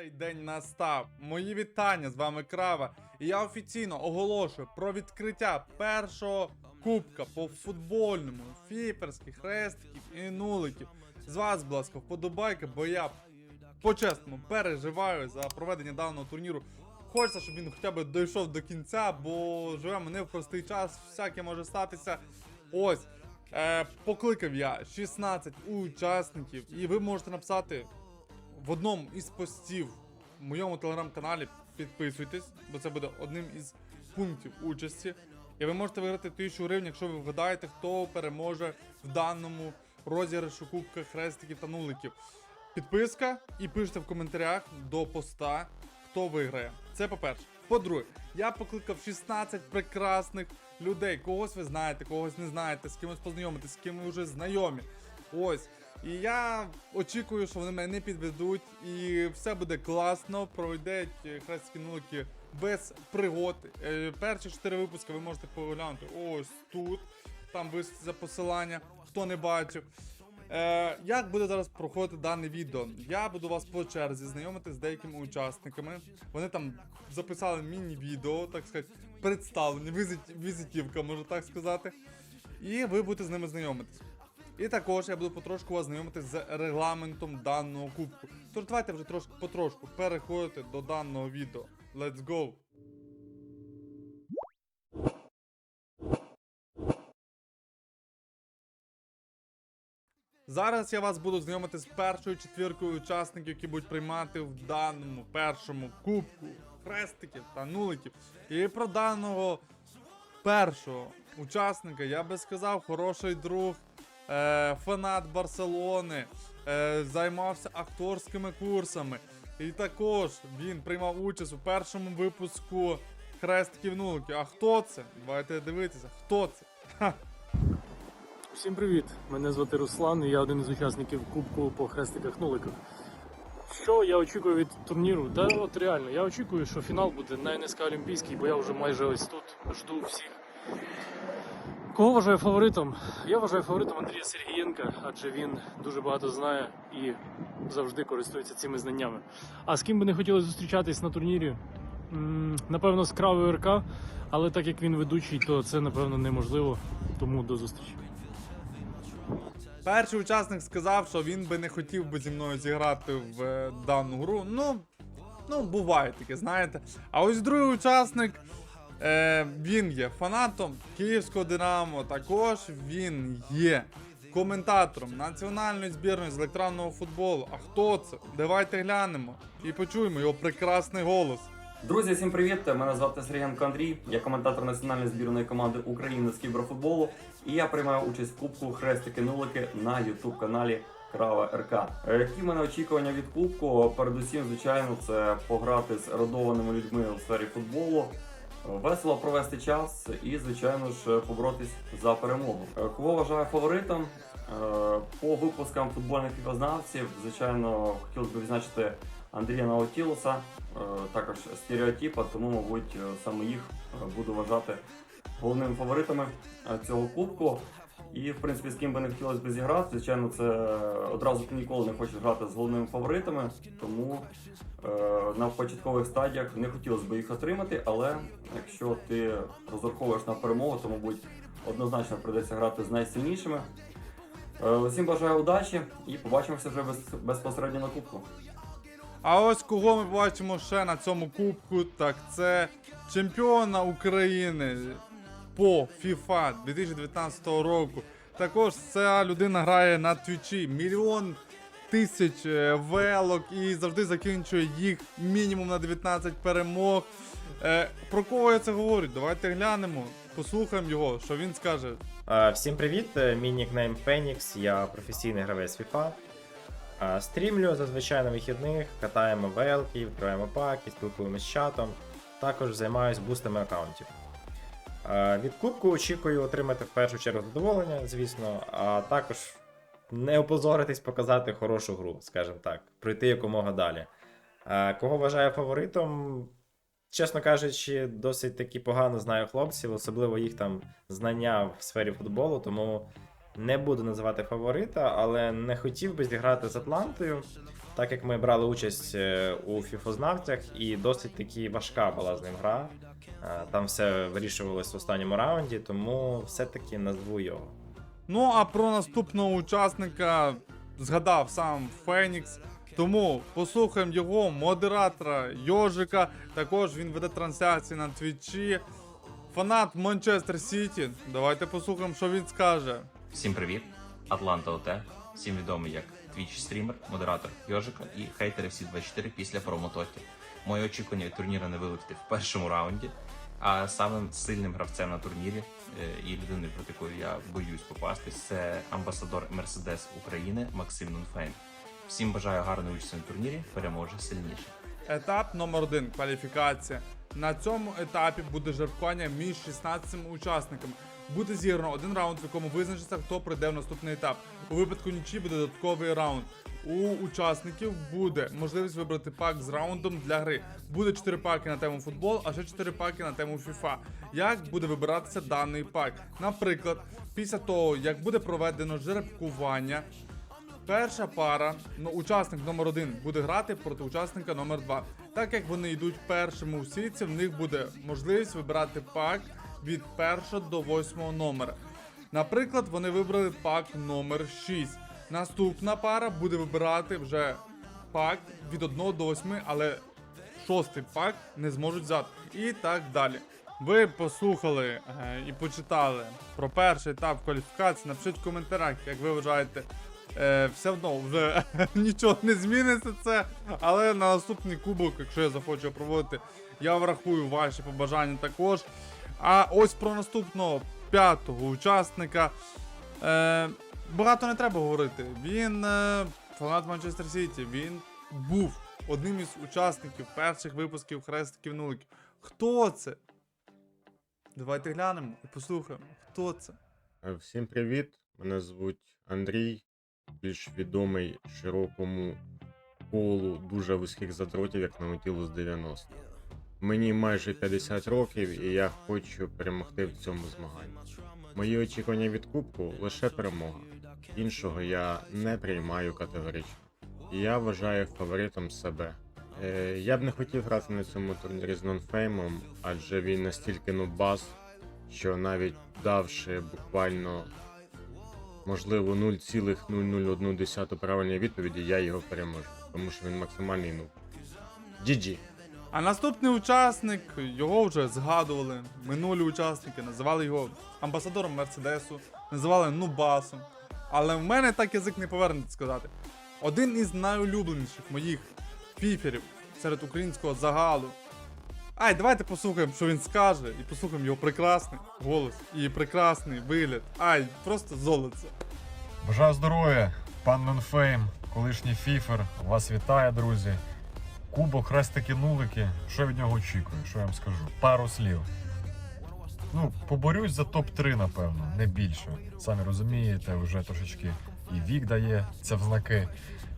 цей день настав. Мої вітання з вами Крава. І я офіційно оголошую про відкриття першого кубка по футбольному, фіперських, хрестиків і нуликів. З вас, будь ласка, вподобайка, бо я по-чесному переживаю за проведення даного турніру. Хочеться, щоб він хоча б дійшов до кінця, бо живемо не в простий час, всяке може статися. Ось. Е, покликав я 16 учасників, і ви можете написати в одному із постів в моєму телеграм-каналі. Підписуйтесь, бо це буде одним із пунктів участі. І ви можете виграти 1000 гривень, якщо ви вгадаєте, хто переможе в даному розіграшу кубка хрестиків та нуликів. Підписка і пишете в коментарях до поста, хто виграє. Це по-перше. По-друге, я покликав 16 прекрасних людей. Когось ви знаєте, когось не знаєте, з кимось познайомитись, з ким ви вже знайомі. Ось. І я очікую, що вони мене не підведуть, і все буде класно. Пройдуть е, хрестики нулики без пригод. Е, Перші 4 випуски ви можете поглянути ось тут. Там виситься посилання, хто не бачив. Е, як буде зараз проходити дане відео? Я буду вас по черзі знайомити з деякими учасниками. Вони там записали міні-відео, так сказати, представлені, візит- візитівка, можна так сказати. І ви будете з ними знайомитись. І також я буду потрошку вас знайомити з регламентом даного кубку. Тож давайте вже трошки потрошку переходити до даного відео. Let's go! Зараз я вас буду знайомити з першою четвіркою учасників, які будуть приймати в даному першому кубку хрестиків та нуликів. І про даного першого учасника я би сказав, хороший друг, фанат Барселони, е, займався акторськими курсами. І також він приймав участь у першому випуску хрестиків нуликів. А хто це? Давайте дивитися, хто це? Всім привіт! Мене звати Руслан, і я один із учасників Кубку по хрестиках нуликах. Що я очікую від турніру? Та от реально, я очікую, що фінал буде на НСК Олімпійський, бо я вже майже ось тут жду всіх. Кого вважаю фаворитом? Я вважаю фаворитом Андрія Сергієнка, адже він дуже багато знає і завжди користується цими знаннями. А з ким би не хотілося зустрічатись на турнірі? Напевно, з Кравою РК, але так як він ведучий, то це напевно неможливо. Тому до зустрічі. Перший учасник сказав, що він би не хотів би зі мною зіграти в е, дану гру. Ну, ну, буває таке, знаєте. А ось другий учасник. Е, він є фанатом Київського Динамо. Також він є коментатором національної збірної з електронного футболу. А хто це? Давайте глянемо і почуємо його прекрасний голос. Друзі, всім привіт! Мене звати Сергієнко Андрій. Я коментатор національної збірної команди України з кіберфутболу. І я приймаю участь в кубку Хрестики Нулики на youtube каналі Крава РК. Е, Які в мене очікування від кубку? Передусім, звичайно, це пограти з родованими людьми у сфері футболу. Весело провести час і, звичайно ж, поборотись за перемогу. Е, Кого вважаю фаворитом? Е, По випускам футбольних фіфознавців, звичайно, хотілося б відзначити Андрія Наутілуса, е, також стереотипа, тому, мабуть, саме їх буду вважати головними фаворитами цього кубку. І, в принципі, з ким би не хотілося б зіграти, звичайно, це одразу ти ніколи не хочеш грати з головними фаворитами, тому е, на початкових стадіях не хотілося б їх отримати, але якщо ти розраховуєш на перемогу, то, мабуть, однозначно прийдеться грати з найсильнішими. Е, Усім бажаю удачі і побачимося вже без, безпосередньо на кубку. А ось кого ми бачимо ще на цьому кубку, так це чемпіона України по FIFA 2019 року. Також ця людина грає на твічі мільйон тисяч е, велок і завжди закінчує їх мінімум на 19 перемог. Е, про кого я це говорю? Давайте глянемо, послухаємо його, що він скаже. Е, Всім привіт! Мій нікнейм Phoenix, я професійний гравець FIFA. Стрімлю зазвичай на вихідних, катаємо велки, відкриваємо паки, спілкуємося з чатом. Також займаюся бустами аккаунтів. Е, Від кубку очікую отримати в першу чергу задоволення, звісно, а також не опозоритись, показати хорошу гру, скажімо так, пройти якомога далі. Е, Кого вважаю фаворитом? Чесно кажучи, досить таки погано знаю хлопців, особливо їх там знання в сфері футболу, тому Не буду називати фаворита, але не хотів би зіграти з Атлантою, так як ми брали участь е, у фіфознавцях, і досить таки важка була з ним гра. Е, Там все вирішувалось в останньому раунді, тому все-таки назву його. Ну а про наступного учасника згадав сам Фенікс. Тому послухаємо його, модератора Йожика. Також він веде трансляції на твічі. Фанат Манчестер Сіті. Давайте послухаємо, що він скаже. Всім привіт, Атланта ОТ, всім відомий як Twitch стрімер, модератор Йожика і хейтери всі 24 після промототі. Мої очікування від турніру не вилетіти в першому раунді, а самим сильним гравцем на турнірі е, і людиною, проти якої я боюсь попастись, це амбасадор Мерседес України Максим Нунфейм. Всім бажаю гарної участі на турнірі, переможе сильніше. Етап номер 1 кваліфікація. На цьому етапі буде жеребкування між 16 учасниками. Буде зіграно один раунд, в якому визначиться, хто прийде в наступний етап. У випадку нічі буде додатковий раунд. У учасників буде можливість вибрати пак з раундом для гри. Буде 4 паки на тему футбол, а ще 4 паки на тему FIFA. Як буде вибиратися даний пак? Наприклад, після того, як буде проведено жеребкування, Перша пара, ну, учасник номер один буде грати проти учасника номер 2 Так як вони йдуть першими у сітці, в них буде можливість вибирати пак від 1 до 8 номера. Наприклад, вони вибрали пак номер 6. Наступна пара буде вибирати вже пак від 1 до 8, але шостий пак не зможуть взяти. І так далі. Ви послухали е, і почитали про перший етап кваліфікації. Напишіть в коментарях, як ви вважаєте, е, все одно вже нічого не зміниться це. Але на наступний кубок, якщо я захочу проводити, я врахую ваші побажання також. А ось про наступного п'ятого учасника. Е, багато не треба говорити. Він е, фанат Манчестер Сіті. Він був одним із учасників перших випусків хрестиків нуликів. Хто це? Давайте глянемо і послухаємо, хто це. Е, Всім привіт! Мене звуть Андрій, більш відомий широкому колу дуже вузьких задротів, як Наутілус 90. Мені майже 50 років, і я хочу перемогти в цьому змаганні. Мої очікування від кубку лише перемога. Іншого я не приймаю категорично. І я вважаю фаворитом себе. Е, я б не хотів грати на цьому турнірі з нонфеймом, адже він настільки нубас, що навіть давши буквально можливо 0,001 правильної відповіді, я його переможу, тому що він максимальний нуб. GG. А наступний учасник, його вже згадували. Минулі учасники називали його амбасадором Мерседесу, називали Нубасом. Але в мене так язик не повернеться сказати. Один із найулюбленіших моїх фіферів серед українського загалу. Ай, давайте послухаємо, що він скаже, і послухаємо його прекрасний голос і прекрасний вигляд. Ай, просто золото. Бажаю здоров'я, пан Нонфейм, колишній фіфер. Вас вітає, друзі. Кубок, хрестики, нулики. Що від нього очікую? Що я вам скажу? Пару слів. Ну, поборюсь за топ-3, напевно, не більше. Самі розумієте, вже трошечки і вік дає це в знаки,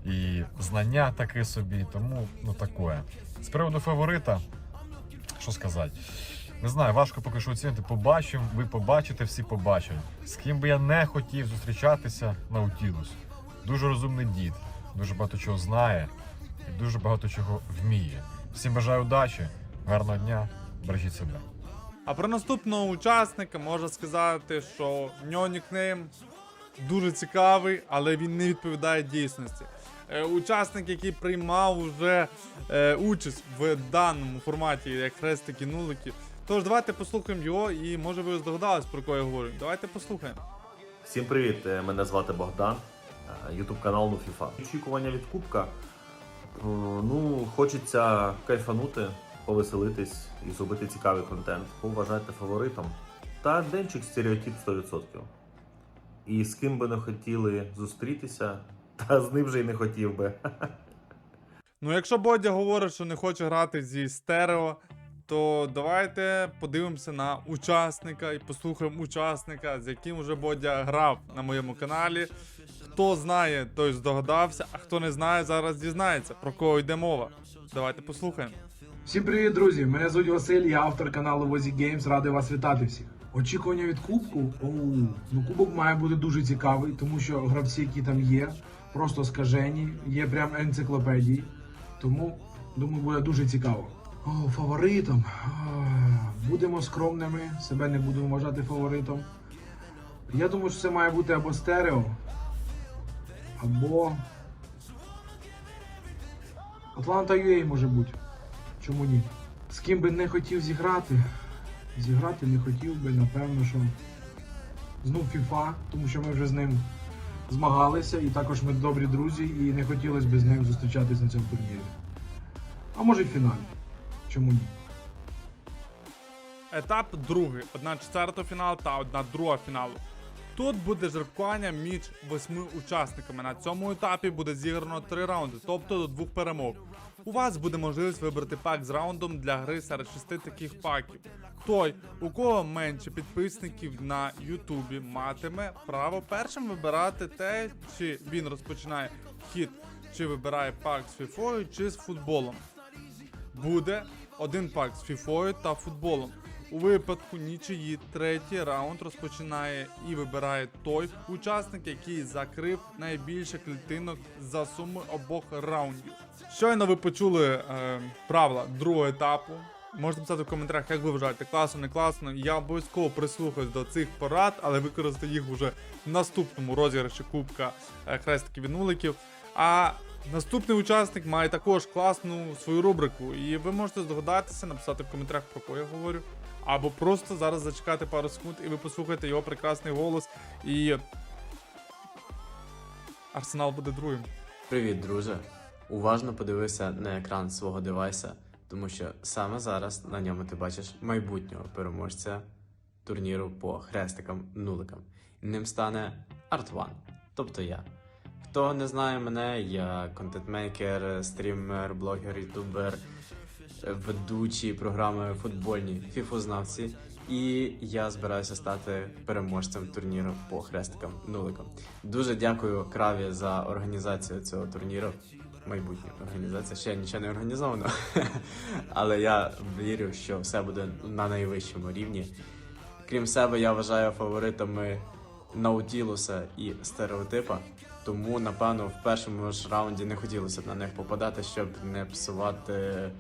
і знання таке собі, тому ну таке. З приводу фаворита, що сказати? Не знаю, важко поки що оцінити. Побачимо, ви побачите, всі побачать. З ким би я не хотів зустрічатися Наутілус. Дуже розумний дід, дуже багато чого знає і дуже багато чого вміє. Всім бажаю удачі, гарного дня, бережіть себе. А про наступного учасника можна сказати, що в нього нікнейм дуже цікавий, але він не відповідає дійсності. Е, учасник, який приймав уже е, участь в даному форматі, як хрестики нулики. Тож давайте послухаємо його, і може ви здогадались, про кого я говорю. Давайте послухаємо. Всім привіт! е, Мене звати Богдан. Ютуб канал Ну FIFA. Очікування від Кубка. Ну, хочеться кайфанути, повеселитись і зробити цікавий контент. Поважайте фаворитом. Та денчик стереотип 100%. І з ким би не хотіли зустрітися, та з ним же й не хотів би. Ну, якщо Бодя говорить, що не хоче грати зі стерео, то давайте подивимося на учасника і послухаємо учасника, з яким вже Бодя грав на моєму каналі. Хто знає, той здогадався, а хто не знає, зараз дізнається, про кого йде мова. Давайте послухаємо. Всім привіт, друзі! Мене звуть Василь, я автор каналу Возі Games, радий вас вітати всіх. Очікування від кубку. Оу, ну кубок має бути дуже цікавий, тому що гравці, які там є, просто скажені, є прям енциклопедії. Тому думаю, буде дуже цікаво. О, фаворитом. Будемо скромними, себе не будемо вважати фаворитом. Я думаю, що це має бути або стерео, або. Атланта UA може бути. Чому ні? З ким би не хотів зіграти, зіграти не хотів би, напевно, що знов FIFA, тому що ми вже з ним змагалися, і також ми добрі друзі, і не хотілося б з ним зустрічатись на цьому турнірі. А може й фіналі. Чому ні? Етап другий, одна четверта фінал та одна друга фіналу. Тут буде жеребкування між восьми учасниками. На цьому етапі буде зіграно три раунди, тобто до двох перемог. У вас буде можливість вибрати пак з раундом для гри серед шести таких паків. Той, у кого менше підписників на Ютубі, матиме право першим вибирати те, чи він розпочинає хід, чи вибирає пак з фіфою, чи з футболом буде один пак з фіфою та футболом. У випадку нічиї третій раунд розпочинає і вибирає той учасник, який закрив найбільше клітинок за сумою обох раундів. Щойно ви почули е, правила другого етапу. Можете писати в коментарях, як ви вважаєте, класно, не класно. Я обов'язково прислухаюсь до цих порад, але використаю їх уже в наступному розіграші Кубка е, хрестиків і нуликів. А наступний учасник має також класну свою рубрику, і ви можете здогадатися, написати в коментарях, про кого я говорю. Або просто зараз зачекати пару секунд, і ви послухаєте його прекрасний голос. І Арсенал буде другим. Привіт, друже. Уважно подивися на екран свого девайса, тому що саме зараз на ньому ти бачиш майбутнього переможця турніру по хрестикам нуликам. Ним стане Art1, тобто я. Хто не знає мене, я контентмейкер, стрімер, блогер, ютубер, ведучий програми футбольні фіфознавці. І я збираюся стати переможцем турніру по хрестикам нуликам. Дуже дякую Краві за організацію цього турніру. Майбутня організація ще нічого не організовано. Але я вірю, що все буде на найвищому рівні. Крім себе, я вважаю фаворитами Наутілуса і стереотипа. Тому, напевно, в першому ж раунді не хотілося б на них попадати, щоб не псувати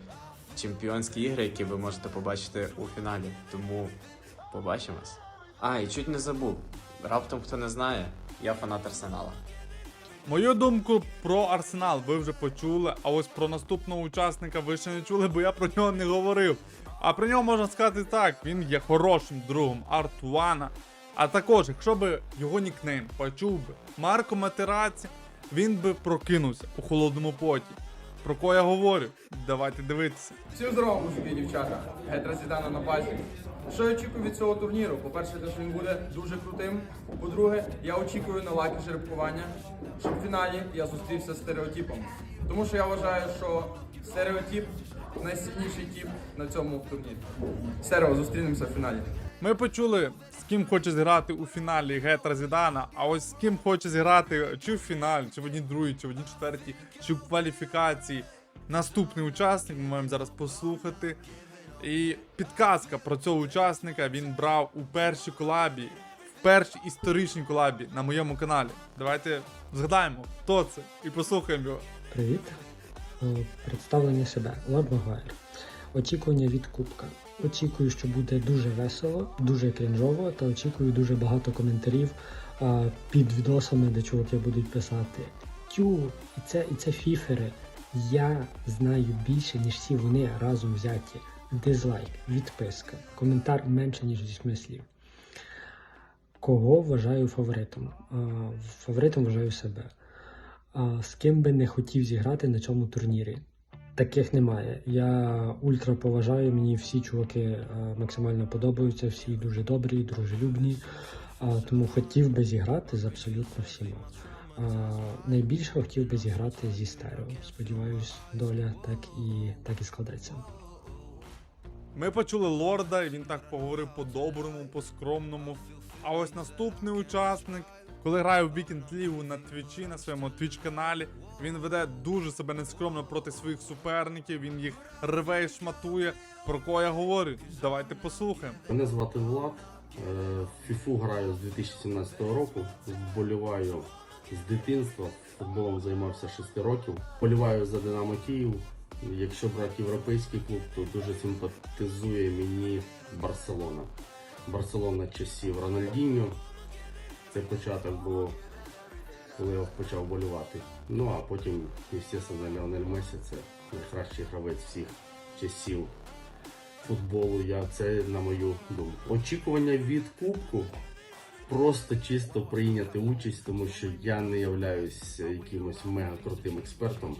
чемпіонські ігри, які ви можете побачити у фіналі. Тому побачимось. А, і чуть не забув. Раптом хто не знає, я фанат Арсенала. Мою думку про Арсенал ви вже почули, а ось про наступного учасника ви ще не чули, бо я про нього не говорив. А про нього можна сказати так: він є хорошим другом Артуана. А також, якщо би його нікнейм почув би Марко Матераці, він би прокинувся у холодному поті. Про кого я говорю? Давайте дивитися. Всім здорово, мужики дівчата. Гетра Зідана на базі. Що я очікую від цього турніру? По-перше, те, що він буде дуже крутим. По-друге, я очікую на лайки жеребкування, щоб в фіналі я зустрівся з стереотипом. Тому що я вважаю, що стереотип найсильніший тип на цьому турнірі. Стерео, зустрінемося в фіналі. Ми почули, з ким хоче зіграти у фіналі Гетра Зідана, а ось з ким хоче зіграти чи в фіналі, чи в одній другій, чи в одній четвертій, чи в кваліфікації. Наступний учасник ми маємо зараз послухати. І підказка про цього учасника він брав у першій колабі, в першій історичній колабі на моєму каналі. Давайте згадаємо, хто це, і послухаємо його. Привіт. Е, Представлення себе. Магуайр. Очікування від Кубка. Очікую, що буде дуже весело, дуже крінжово, та очікую дуже багато коментарів а, під відосами, де чуваки будуть писати Тю, і це, і це фіфери. Я знаю більше, ніж всі вони разом взяті. Дизлайк, відписка, коментар менше, ніж зі смислів. Кого вважаю фаворитом? А, Фаворитом вважаю себе. А, з ким би не хотів зіграти на цьому турнірі. Таких немає. Я ультра поважаю, мені всі чуваки е, максимально подобаються, всі дуже добрі, дружелюбні. Тому хотів би зіграти з абсолютно всіма. Найбільше хотів би зіграти зі стерео. Сподіваюсь, доля так і так і складеться. Ми почули лорда, і він так поговорив по-доброму, по-скромному. А ось наступний учасник, коли грає в Вікенд Лігу на твічі, на своєму твіч каналі, він веде дуже себе нескромно проти своїх суперників, він їх рве і шматує. Про кого я говорю? Давайте послухаємо. Мене звати Влад. Е, В фіфу граю з 2017 року, вболіваю з дитинства, футболом займався 6 років. Вболіваю за Динамо Київ. Якщо брати європейський клуб, то дуже симпатизує мені Барселона. Барселона часів Рональдіньо. Це початок було, коли я почав болювати. Ну а потім, звісно, Леонель Месі це найкращий гравець всіх часів футболу. Я це на мою думку. Очікування від кубку просто чисто прийняти участь, тому що я не являюсь якимось мега крутим експертом.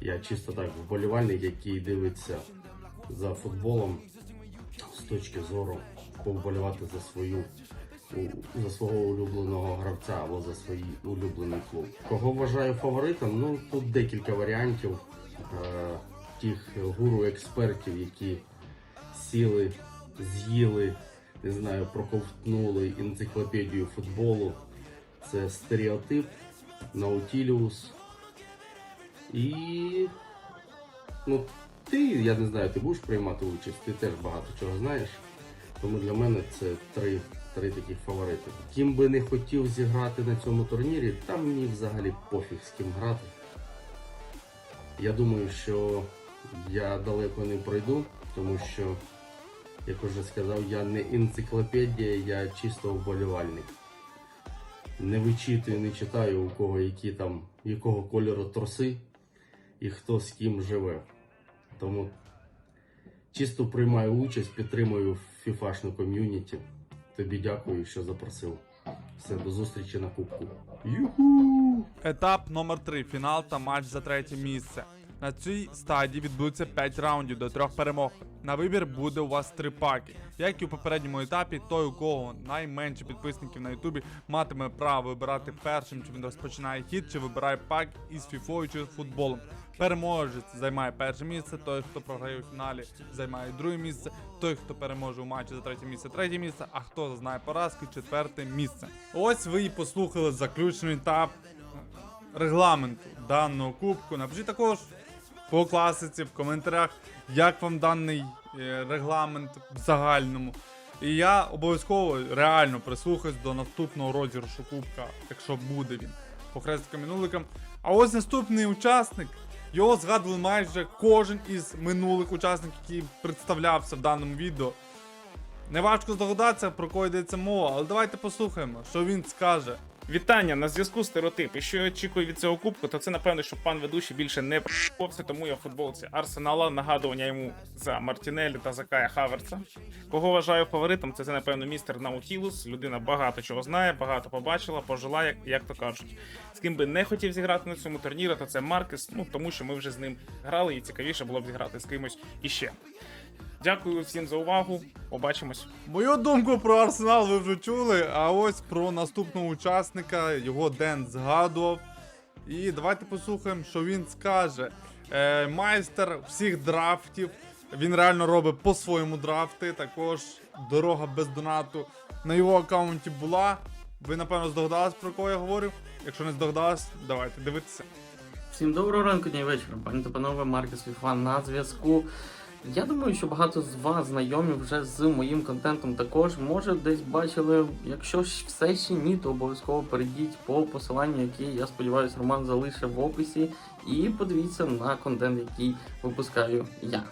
Я чисто так вболівальник, який дивиться за футболом з точки зору повболівати за свою за свого улюбленого гравця або за свій улюблений клуб. Кого вважаю фаворитом? Ну тут декілька варіантів е, тих гуру експертів, які сіли, з'їли, не знаю, проковтнули енциклопедію футболу. Це стереотип, Наутіліус. І ну, ти, я не знаю, ти будеш приймати участь, ти теж багато чого знаєш. Тому для мене це три, три таких фаворити. Ким би не хотів зіграти на цьому турнірі, там мені взагалі пофіг з ким грати. Я думаю, що я далеко не пройду, тому що, як уже сказав, я не енциклопедія, я чисто вболівальник. Не вичитую, не читаю, у кого які там, якого кольору троси і хто з ким живе. Тому чисто приймаю участь, підтримую фіфашну ком'юніті. Тобі дякую, що запросив. Все, до зустрічі на кубку. Юху! Етап номер 3 фінал та матч за третє місце. На цій стадії відбудеться 5 раундів до 3 перемог. На вибір буде у вас 3 паки. Як і у попередньому етапі, той, у кого найменше підписників на Ютубі, матиме право вибирати першим, чи він розпочинає хід, чи вибирає пак із фіфою чи футболом. Переможець займає перше місце, той, хто програє у фіналі, займає друге місце, той, хто переможе у матчі за третє місце, третє місце, а хто зазнає поразки, четверте місце. Ось ви і послухали заключний етап регламенту даного кубку. Напишіть також по класиці в коментарях, як вам даний е, регламент в загальному. І я обов'язково реально прислухаюсь до наступного розіграшу кубка, якщо буде він по хрестикам і нуликам. А ось наступний учасник. Його згадували майже кожен із минулих учасників, який представлявся в даному відео. Неважко здогадатися, про кого йдеться мова, але давайте послухаємо, що він скаже. Вітання на зв'язку стереотип. І що я очікую від цього кубку, то це напевно, що пан ведучий більше не п***овся, тому я в футболці Арсенала. Нагадування йому за Мартінелі та за Кая Хаверца. Кого вважаю фаворитом, це, це напевно містер Наутілус. Людина багато чого знає, багато побачила, пожила, як, як то кажуть. З ким би не хотів зіграти на цьому турнірі, то це Маркес. Ну тому що ми вже з ним грали, і цікавіше було б зіграти з кимось іще. Дякую всім за увагу. Побачимось. Мою думку про Арсенал ви вже чули, а ось про наступного учасника його Ден згадував. І давайте послухаємо, що він скаже. Е, майстер всіх драфтів. Він реально робить по-своєму драфти. Також дорога без донату на його аккаунті була. Ви напевно здогадались, про кого я говорю. Якщо не здогадались, давайте дивитися. Всім доброго ранку, дня і вечора. Пані та панове, Маркес Фіфан на зв'язку. Я думаю, що багато з вас знайомі вже з моїм контентом також. Може, десь бачили. Якщо ж все ще ні, то обов'язково перейдіть по посиланню, яке, я сподіваюся, Роман залишив в описі, і подивіться на контент, який випускаю я.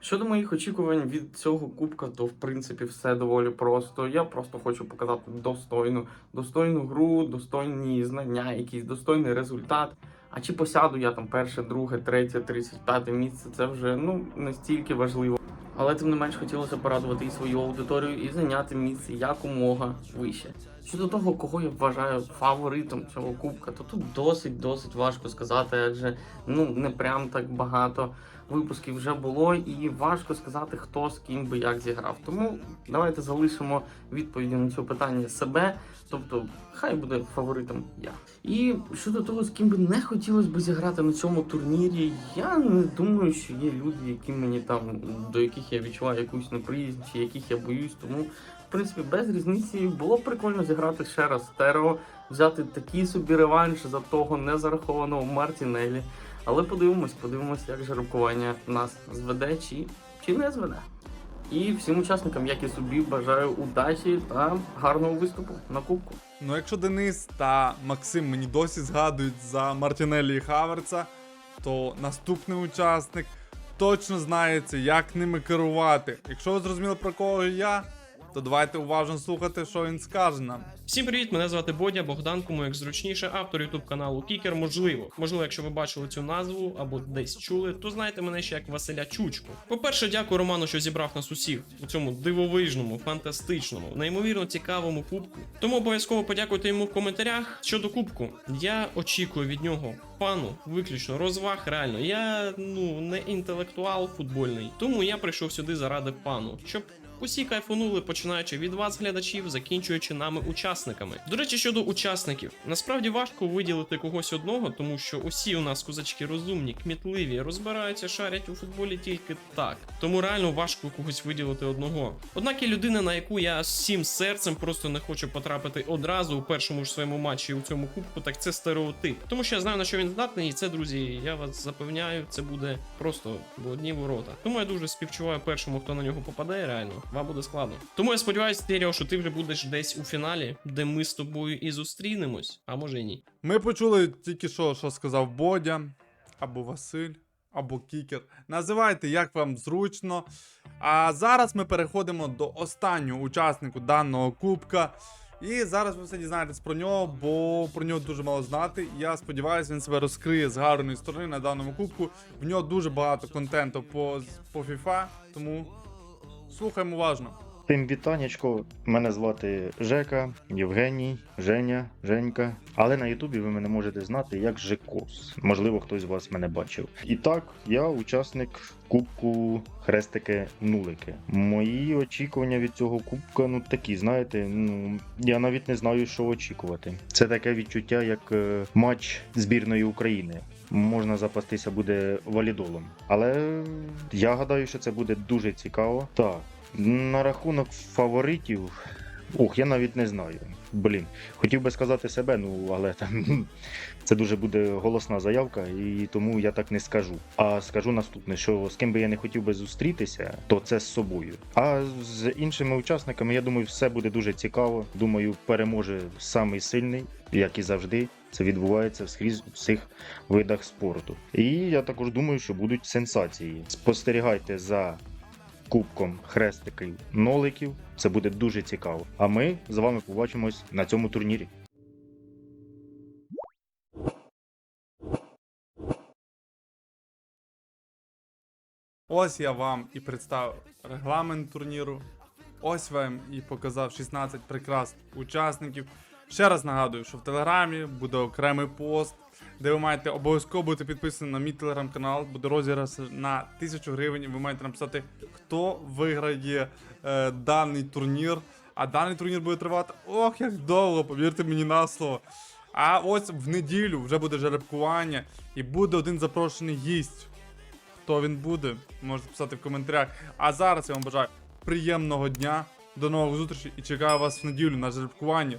Щодо моїх очікувань від цього кубка, то в принципі все доволі просто. Я просто хочу показати достойну, достойну гру, достойні знання, якийсь достойний результат. А чи посяду я там перше, друге, третє, тридцять п'яте місце, це вже ну настільки важливо. Але тим не менш хотілося порадувати і свою аудиторію і зайняти місце якомога вище. Щодо того, кого я вважаю фаворитом цього кубка, то тут досить досить важко сказати, адже ну не прям так багато випусків вже було, і важко сказати, хто з ким би як зіграв. Тому давайте залишимо відповіді на це питання себе. Тобто, хай буде фаворитом я. І щодо того, з ким би не хотілося б зіграти на цьому турнірі, я не думаю, що є люди, які мені там до яких я відчуваю якусь неприязнь, чи яких я боюсь. Тому, в принципі, без різниці було б прикольно зіграти ще раз стерео, взяти такий собі реванш за того незарахованого Мартінелі. Але подивимось, подивимось, як жеребкування нас зведе чи, чи не зведе. І всім учасникам, як і собі, бажаю удачі та гарного виступу на кубку. Ну, якщо Денис та Максим мені досі згадують за Мартінелі і Хаверца, то наступний учасник точно знається, як ними керувати. Якщо ви зрозуміли про кого я, то давайте уважно слухати, що він скаже нам. Всім привіт! Мене звати Бодя Богдан, кому як зручніше, автор ютуб каналу Кікер. Можливо, можливо, якщо ви бачили цю назву або десь чули, то знаєте мене ще як Василя Чучку. По-перше, дякую Роману, що зібрав нас усіх у цьому дивовижному, фантастичному, неймовірно цікавому кубку. Тому обов'язково подякуйте йому в коментарях. Щодо кубку, я очікую від нього пану виключно розваг. Реально, я ну не інтелектуал футбольний, тому я прийшов сюди заради пану, щоб Усі кайфанули, починаючи від вас, глядачів, закінчуючи нами учасниками. До речі, щодо учасників, насправді важко виділити когось одного, тому що усі у нас козачки розумні, кмітливі, розбираються, шарять у футболі тільки так. Тому реально важко когось виділити одного. Однак є людина, на яку я всім серцем просто не хочу потрапити одразу у першому ж своєму матчі у цьому кубку, так це стереотип. Тому що я знаю на що він здатний, і це, друзі, я вас запевняю, це буде просто в одні ворота. Тому я дуже співчуваю першому, хто на нього попаде, реально. Вам буде складно. Тому я сподіваюся, Теріо, що ти вже будеш десь у фіналі, де ми з тобою і зустрінемось, а може і ні. Ми почули тільки що, що сказав Бодя, або Василь, або Кікер. Називайте, як вам зручно. А зараз ми переходимо до останнього учаснику даного кубка. І зараз ви все дізнаєтесь про нього, бо про нього дуже мало знати. Я сподіваюся, він себе розкриє з гарної сторони на даному кубку. В нього дуже багато контенту по, по FIFA, тому слухаємо уважно. Тим вітаннячко, мене звати Жека, Євгеній, Женя, Женька. Але на Ютубі ви мене можете знати як Жекос. Можливо, хтось з вас мене бачив. І так, я учасник Кубку Хрестики Нулики. Мої очікування від цього кубка, ну такі, знаєте, ну я навіть не знаю, що очікувати. Це таке відчуття, як е, матч збірної України. Можна запастися буде валідолом. Але я гадаю, що це буде дуже цікаво. Так. На рахунок фаворитів. Ох, я навіть не знаю. Блін, хотів би сказати себе, ну але там це дуже буде голосна заявка, і тому я так не скажу. А скажу наступне: що з ким би я не хотів би зустрітися, то це з собою. А з іншими учасниками, я думаю, все буде дуже цікаво. Думаю, переможе самий сильний, як і завжди. Це відбувається скрізь у всіх видах спорту. І я також думаю, що будуть сенсації. Спостерігайте за кубком хрестиків ноликів. Це буде дуже цікаво. А ми з вами побачимось на цьому турнірі. Ось я вам і представив регламент турніру. Ось вам і показав 16 прекрасних учасників. Ще раз нагадую, що в телеграмі буде окремий пост, де ви маєте обов'язково бути підписані на мій телеграм-канал. Буде розіграш на 1000 гривень. Ви маєте написати, хто виграє е, даний турнір. А даний турнір буде тривати ох, як довго, повірте мені на слово. А ось в неділю вже буде жеребкування і буде один запрошений гість. Хто він буде, можете писати в коментарях. А зараз я вам бажаю приємного дня, до нових зустрічей і чекаю вас в неділю на жеребкуванні.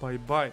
Bye-bye.